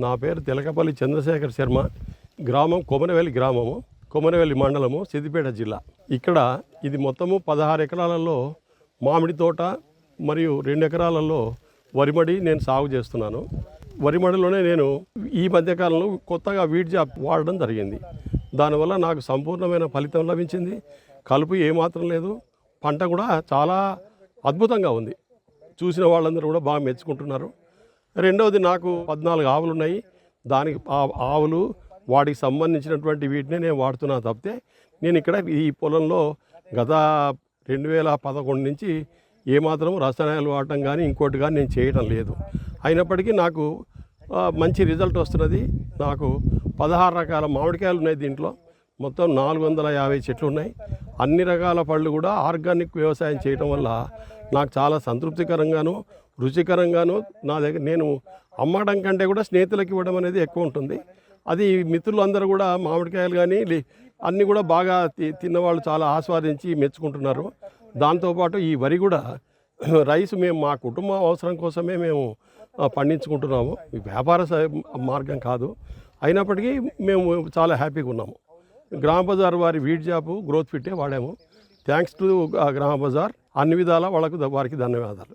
నా పేరు తిలకపల్లి చంద్రశేఖర్ శర్మ. గ్రామం కొమరవెల్లి గ్రామము కొమరవెల్లి మండలము సిద్దిపేట జిల్లా. ఇక్కడ ఇది మొత్తము పదహారు ఎకరాలలో మామిడి తోట మరియు రెండు ఎకరాలలో వరిమడి నేను సాగు చేస్తున్నాను. వరిమడిలోనే నేను ఈ మధ్యకాలంలో కొత్తగా వీడ్ జాప్ వాడడం జరిగింది. దానివల్ల నాకు సంపూర్ణమైన ఫలితం లభించింది. కలుపు ఏమాత్రం లేదు. పంట కూడా చాలా అద్భుతంగా ఉంది. చూసిన వాళ్ళందరూ కూడా బాగా మెచ్చుకుంటున్నారు. రెండవది నాకు పద్నాలుగు ఆవులు ఉన్నాయి దానికి ఆ ఆవులు వాటికి సంబంధించినటువంటి వీటిని నేను వాడుతున్నా తప్పితే నేను ఇక్కడ ఈ పొలంలో గత రెండు వేల పదకొండు నుంచి ఏమాత్రం రసాయనాలు వాడటం కానీ ఇంకోటి కానీ నేను చేయడం లేదు. అయినప్పటికీ నాకు మంచి రిజల్ట్ వస్తున్నది. నాకు పదహారు రకాల మామిడికాయలు ఉన్నాయి దీంట్లో. మొత్తం నాలుగు వందల యాభై చెట్లు ఉన్నాయి అన్ని రకాల పళ్ళు కూడా ఆర్గానిక్ వ్యవసాయం చేయటం వల్ల నాకు చాలా సంతృప్తికరంగాను రుచికరంగాను నా దగ్గర నేను అమ్మడం కంటే కూడా స్నేహితులకు ఇవ్వడం అనేది ఎక్కువ ఉంటుంది. అది మిత్రులు అందరూ కూడా మామిడికాయలు కానీ అన్నీ కూడా బాగా తి- తిన్నవాళ్ళు చాలా ఆస్వాదించి మెచ్చుకుంటున్నారు. దాంతోపాటు ఈ వరి కూడా రైస్ మేము మా కుటుంబ అవసరం కోసమే మేము పండించుకుంటున్నాము. వ్యాపార మార్గం కాదు. అయినప్పటికీ మేము చాలా హ్యాపీగా ఉన్నాము. గ్రామ బజార్ వారి వీడ్ జాబ్ గ్రోత్ ఫిట్టే వాడాము. థ్యాంక్స్ టు గ్రామ బజార్. అన్ని విధాలా వాళ్ళకు వారికి ధన్యవాదాలు.